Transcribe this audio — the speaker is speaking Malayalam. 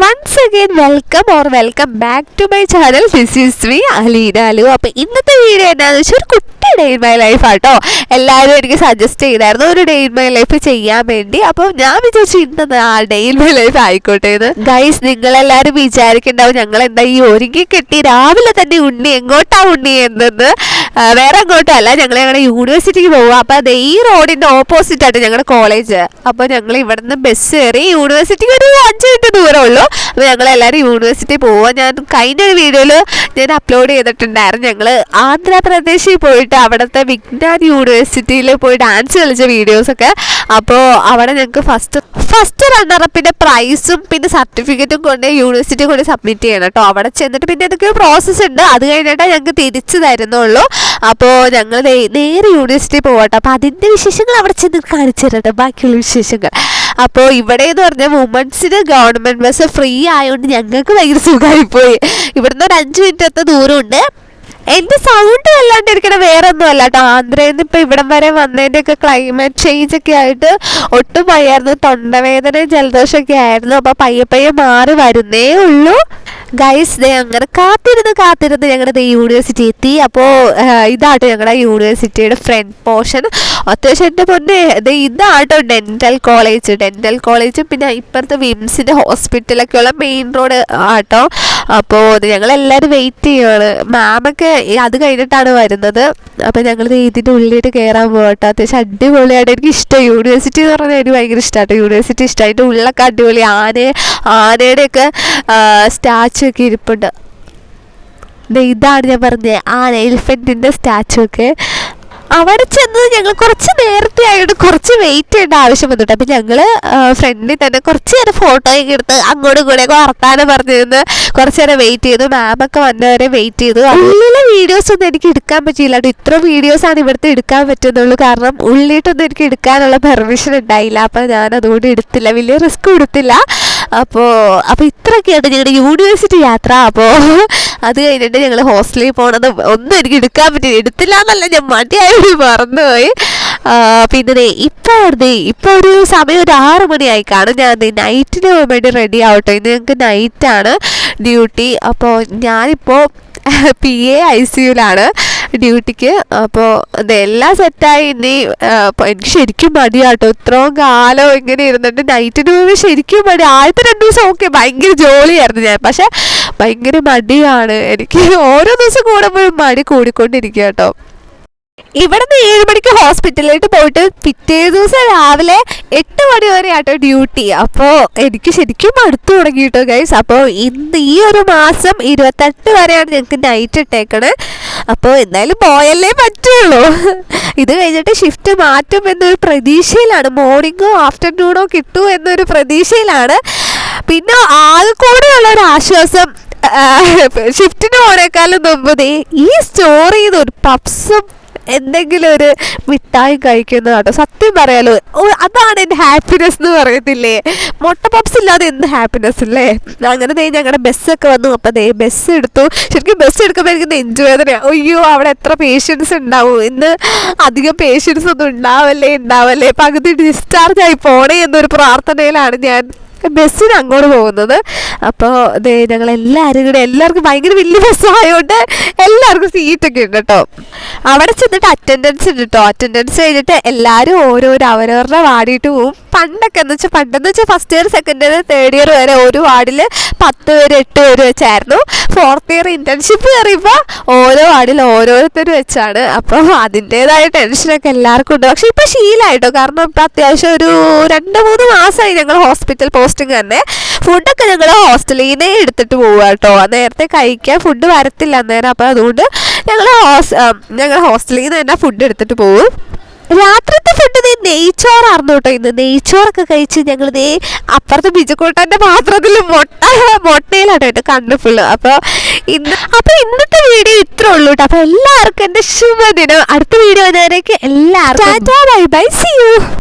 Once again welcome or welcome back to my channel this is me Aleena അലു അപ്പോൾ ഇന്നത്തെ വീഡിയോ എന്താണെന്ന് വെച്ചാൽ ഒരു കുട്ടി ഡേ ഇൻ മൈ ലൈഫ് ആട്ടോ. എല്ലാവരും എനിക്ക് സജസ്റ്റ് ചെയ്തായിരുന്നു ഒരു ഡേ ഇൻ മൈ ലൈഫ് ചെയ്യാൻ വേണ്ടി. അപ്പോൾ ഞാൻ വിചാരിച്ചു ഇന്ന് ആ ഡേ ഇൻ മൈ ലൈഫ് ആയിക്കോട്ടെ എന്ന്. ഗൈസ് നിങ്ങളെല്ലാവരും വിചാരിക്കുന്നുണ്ടാവും ഞങ്ങൾ എന്താ ഈ ഒരുങ്ങി കെട്ടി രാവിലെ തന്നെ ഉണ്ണി എങ്ങോട്ടാ ഉണ്ണി എന്നത്. വേറെ എങ്ങോട്ടും അല്ല. ഞങ്ങൾ ഞങ്ങളുടെ യൂണിവേഴ്സിറ്റിക്ക് പോവുക അപ്പോൾ അത് ഈ റോഡിന്റെ ഓപ്പോസിറ്റ് ആയിട്ട് ഞങ്ങളുടെ കോളേജ് അപ്പോൾ ഞങ്ങൾ ഇവിടുന്ന് ബസ് കയറി യൂണിവേഴ്സിറ്റിക്ക് ഒരു അഞ്ച് മിനിറ്റ് ദൂരം ഉള്ളൂ. അപ്പോൾ ഞങ്ങൾ എല്ലാവരും യൂണിവേഴ്സിറ്റി പോവുക ഞാൻ കഴിഞ്ഞ ഒരു വീഡിയോയിൽ ഞാൻ അപ്ലോഡ് ചെയ്തിട്ടുണ്ടായിരുന്നു. ഞങ്ങൾ ആന്ധ്രാപ്രദേശിൽ പോയിട്ട് അവിടുത്തെ വിഗ്നാൻ യൂണിവേഴ്സിറ്റിയിൽ പോയി ഡാൻസ് കളിച്ച വീഡിയോസൊക്കെ അപ്പോൾ അവിടെ ഞങ്ങൾക്ക് ഫസ്റ്റ് ഫസ്റ്റ് റണ്ണറപ്പിന്റെ പ്രൈസും പിന്നെ സർട്ടിഫിക്കറ്റും കൊണ്ട് യൂണിവേഴ്സിറ്റി കൊണ്ട് സബ്മിറ്റ് ചെയ്യണം കേട്ടോ. അവിടെ ചെന്നിട്ട് പിന്നെ എന്തൊക്കെയോ പ്രോസസ്സ് ഉണ്ട്. അത് കഴിഞ്ഞിട്ടേ ഞങ്ങൾക്ക് തിരിച്ചു തരുന്നുള്ളൂ. അപ്പോൾ ഞങ്ങൾ നേരെ യൂണിവേഴ്സിറ്റി പോകട്ടെ അപ്പോൾ അതിന്റെ വിശേഷങ്ങൾ അവിടെ ചെന്ന് കാണിച്ചു തരട്ടെ ബാക്കിയുള്ള വിശേഷങ്ങൾ. അപ്പോൾ ഇവിടെ എന്ന് പറഞ്ഞാൽ വുമൻസിന് ഗവൺമെന്റ് ബസ് ഫ്രീ ആയതുകൊണ്ട് ഞങ്ങൾക്ക് ഭയങ്കര സുഖമായി പോയി ഇവിടുന്ന് ഒരു അഞ്ച് മിനിറ്റത്തെ ദൂരമുണ്ട്. എന്റെ സൗണ്ട് വല്ലാണ്ടിരിക്കണ വേറെ ഒന്നും അല്ല കേട്ടോ. ആന്ധ്രയിൽ നിന്ന് ഇപ്പൊ ഇവിടം വരെ വന്നതിന്റെ ഒക്കെ ക്ലൈമറ്റ് ചേഞ്ച് ഒക്കെ ആയിട്ട് ഒട്ടും വയ്യായിരുന്നു. തൊണ്ടവേദനയും ജലദോഷമൊക്കെ ആയിരുന്നു. അപ്പൊ പയ്യെ പയ്യെ മാറി വരുന്നേ ഉള്ളൂ. ഗൈസ് ദേ കാത്തിരുന്ന് കാത്തിരുന്ന് ഞങ്ങളുടെ യൂണിവേഴ്സിറ്റി എത്തി. അപ്പോൾ ഇതാട്ടോ ഞങ്ങളുടെ യൂണിവേഴ്സിറ്റിയുടെ ഫ്രണ്ട് പോർഷൻ അത്യാവശ്യം എന്റെ പൊന്നെ ദേ ഇതാട്ടോ ഡെന്റൽ കോളേജ് ഡെന്റൽ കോളേജും പിന്നെ ഇപ്പുറത്തെ വിംസിന്റെ ഹോസ്പിറ്റലൊക്കെ ഉള്ള മെയിൻ റോഡ് ആട്ടോ. അപ്പോൾ ഞങ്ങളെല്ലാവരും വെയിറ്റ് ചെയ്യുകയാണ് മാമൊക്കെ അത് കഴിഞ്ഞിട്ടാണ് വരുന്നത്. അപ്പോൾ ഞങ്ങൾ ഇതിന്റെ ഉള്ളിലേക്ക് കയറാൻ പോകട്ടോ അത്യാവശ്യം അടിപൊളിയായിട്ട് എനിക്ക് ഇഷ്ടം. യൂണിവേഴ്സിറ്റി എന്ന് പറഞ്ഞാൽ എനിക്ക് ഭയങ്കര ഇഷ്ടമാട്ടോ യൂണിവേഴ്സിറ്റി ഇഷ്ടം. അതിന്റെ ഉള്ളൊക്കെ അടിപൊളി. ആന ആനയുടെയൊക്കെ സ്റ്റാച്ചു ഒക്കെ ഇരിപ്പുണ്ട്. ഇതാണ് ഞാൻ പറഞ്ഞത് ആന എലിഫന്റിന്റെ സ്റ്റാച്ചു ഒക്കെ അവിടെ ചെന്ന് ഞങ്ങൾ കുറച്ച് നേരത്തെ ആയിട്ട് കുറച്ച് വെയിറ്റ് ചെയ്യേണ്ട ആവശ്യം വന്നിട്ട്. അപ്പം ഞങ്ങൾ ഫ്രണ്ടിൽ തന്നെ കുറച്ച് നേരം ഫോട്ടോയൊക്കെ എടുത്ത് അങ്ങോട്ടും ഇങ്ങോട്ടൊക്കെ വർത്താനം പറഞ്ഞു നിന്ന് കുറച്ച് നേരം വെയിറ്റ് ചെയ്തു. മാമൊക്കെ വന്നവരെ വെയിറ്റ് ചെയ്തു. ഉള്ളില വീഡിയോസ് ഒന്നും എനിക്ക് എടുക്കാൻ പറ്റിയില്ല. ഇത്ര വീഡിയോസ് ആണ് ഇവിടുത്തെ എടുക്കാൻ പറ്റുന്നുള്ളൂ. കാരണം ഉള്ളിട്ടൊന്നും എനിക്ക് എടുക്കാനുള്ള പെർമിഷൻ ഉണ്ടായില്ല. അപ്പം ഞാൻ അതുകൊണ്ട് എടുത്തില്ല. വലിയ റിസ്ക് എടുത്തില്ല അപ്പോൾ അപ്പോൾ ഇത്രയൊക്കെയാണ് ഞങ്ങളുടെ യൂണിവേഴ്സിറ്റി യാത്ര. അപ്പോൾ അത് കഴിഞ്ഞിട്ട് ഞങ്ങൾ ഹോസ്റ്റലിൽ പോണത് ഒന്നും എനിക്ക് എടുക്കാൻ പറ്റി എടുത്തില്ല എന്നല്ല ഞാൻ മടിയായി മറന്നുപോയി. പിന്നെ ഇപ്പൊ ദേ ഇപ്പോൾ ഒരു സമയം ഒരു ആറ് മണിയായി കാണും. ഞാൻ നൈറ്റിന് വേണ്ടി റെഡി ആവട്ടെ. ഇന്ന് ഞങ്ങൾക്ക് നൈറ്റാണ് ഡ്യൂട്ടി അപ്പോൾ ഞാനിപ്പോൾ പി എ ഐ സിയുലാണ് ഡ്യൂട്ടിക്ക് അപ്പോൾ ഇതെല്ലാം സെറ്റായി ഇനി എനിക്ക് ശരിക്കും മടിയാട്ടോ ഇത്രയും കാലം ഇങ്ങനെ ഇരുന്നിട്ട് നൈറ്റിന് മുമ്പ് ശരിക്കും മടി. ആദ്യത്തെ രണ്ട് ദിവസം ഓക്കെ ഭയങ്കര ജോലിയായിരുന്നു ഞാൻ. പക്ഷെ ഭയങ്കര മടിയാണ്. എനിക്ക് ഓരോ ദിവസം കൂടുമ്പോഴും മടി കൂടിക്കൊണ്ടിരിക്കുക കേട്ടോ. ഇവിടുന്ന് ഏഴ് മണിക്ക് ഹോസ്പിറ്റലിലോട്ട് പോയിട്ട് പിറ്റേ ദിവസം രാവിലെ എട്ട് മണി വരെ ആട്ടോ ഡ്യൂട്ടി അപ്പോൾ എനിക്ക് ശരിക്കും അടുത്ത് തുടങ്ങി കേട്ടോ ഗൈസ് അപ്പോൾ ഇന്ന് ഈ ഒരു മാസം ഇരുപത്തെട്ട് വരെയാണ് ഞങ്ങൾക്ക് നൈറ്റ് ഇട്ടേക്കണേ. അപ്പോൾ എന്തായാലും പോയല്ലേ പറ്റുള്ളൂ. ഇത് കഴിഞ്ഞിട്ട് ഷിഫ്റ്റ് മാറ്റും എന്നൊരു പ്രതീക്ഷയിലാണ്. മോർണിംഗോ ആഫ്റ്റർനൂണോ കിട്ടുമോ എന്നൊരു പ്രതീക്ഷയിലാണ്. പിന്നെ ആകെ കൂടെയുള്ള ഒരു ആശ്വാസം ഷിഫ്റ്റിന് പോണേക്കാളും മുമ്പ് ഈ സ്റ്റോറി ചെയ്ത് ഒരു പപ്സും എന്തെങ്കിലും ഒരു മിഠായി കഴിക്കുന്നത് കേട്ടോ സത്യം പറയാലോ അതാണ് എന്റെ ഹാപ്പിനെസ് എന്ന് പറയത്തില്ലേ? മുട്ട പപ്സ് ഇല്ലാതെ എന്ത് ഹാപ്പിനെസ് അല്ലേ അങ്ങനെ ദേ ഞങ്ങളുടെ ബസ്സൊക്കെ വന്നു. അപ്പം ദേ ബസ് എടുത്തു. ശരിക്കും ബസ് എടുക്കുമ്പോൾ എനിക്ക് നെഞ്ചു വേദനയാണ് അയ്യോ അവിടെ എത്ര പേഷ്യൻസ് ഉണ്ടാവും. ഇന്ന് അധികം പേഷ്യൻസ് ഒന്നും ഉണ്ടാവല്ലേ ഉണ്ടാവല്ലേ. പകുതി ഡിസ്ചാർജ് ആയി പോണേ എന്നൊരു പ്രാർത്ഥനയിലാണ് ഞാൻ ബസ്സിന് അങ്ങോട്ട് പോകുന്നത്. അപ്പോൾ ഞങ്ങൾ എല്ലാവരും കൂടെ എല്ലാവർക്കും ഭയങ്കര വലിയ ബസ്സായതുകൊണ്ട് എല്ലാവർക്കും സീറ്റൊക്കെ ഉണ്ട് കേട്ടോ അവിടെ ചെന്നിട്ട് അറ്റൻഡൻസ് ഉണ്ട് കേട്ടോ അറ്റൻഡൻസ് കഴിഞ്ഞിട്ട് എല്ലാവരും ഓരോരോ അവരവരുടെ വാടിയിട്ട് പോവും. പണ്ടൊക്കെ എന്ന് വെച്ചാൽ പണ്ടെന്ന് വെച്ചാൽ first year second year third year വരെ ഒരു വാർഡിൽ പത്ത് പേര് എട്ട് പേര് വെച്ചായിരുന്നു. ഫോർത്ത് ഇയർ ഇന്റേൺഷിപ്പ് കയറിയപ്പോൾ ഓരോ വാർഡിൽ ഓരോരുത്തർ വെച്ചാണ്. അപ്പോൾ അതിന്റേതായ ടെൻഷനൊക്കെ എല്ലാവർക്കും ഉണ്ട്. പക്ഷെ ഇപ്പോൾ ശീലമായിട്ടോ കാരണം ഇപ്പം അത്യാവശ്യം ഒരു രണ്ട് മൂന്ന് മാസമായി ഞങ്ങൾ ഹോസ്പിറ്റൽ പോസ്റ്റിംഗ് തന്നെ. ഫുഡൊക്കെ ഞങ്ങൾ ഹോസ്റ്റലിൽ നിന്നേ എടുത്തിട്ട് പോവുക കേട്ടോ നേരത്തെ കഴിക്കാൻ ഫുഡ് വരത്തില്ല അന്നേരം. അപ്പോൾ അതുകൊണ്ട് ഞങ്ങൾ ഹോസ് ഞങ്ങൾ ഹോസ്റ്റലിൽ നിന്ന് തന്നെ ഫുഡ് എടുത്തിട്ട് പോകും രാത്രിത്തെ ഫുഡ് നീ നെയ്ച്ചോറായിരുന്നു കേട്ടോ ഇന്ന്. നെയ്ച്ചോറൊക്കെ കഴിച്ച് ഞങ്ങൾ ദേ അപ്പുറത്തെ ബിജുക്കൂട്ടന്റെ പാത്രത്തിൽ മുട്ട മുട്ടയിലാണ് കേട്ടോ കണ്ടു ഫുള്ള് അപ്പോൾ ഇന്ന് അപ്പോൾ ഇന്നത്തെ വീഡിയോ ഇത്ര ഉള്ളൂ കേട്ടോ അപ്പോൾ എല്ലാവർക്കും എന്റെ ശുഭദിനം. അടുത്ത വീഡിയോ വരുന്നവരേക്ക് എല്ലാവർക്കും ബൈ ബൈ. C U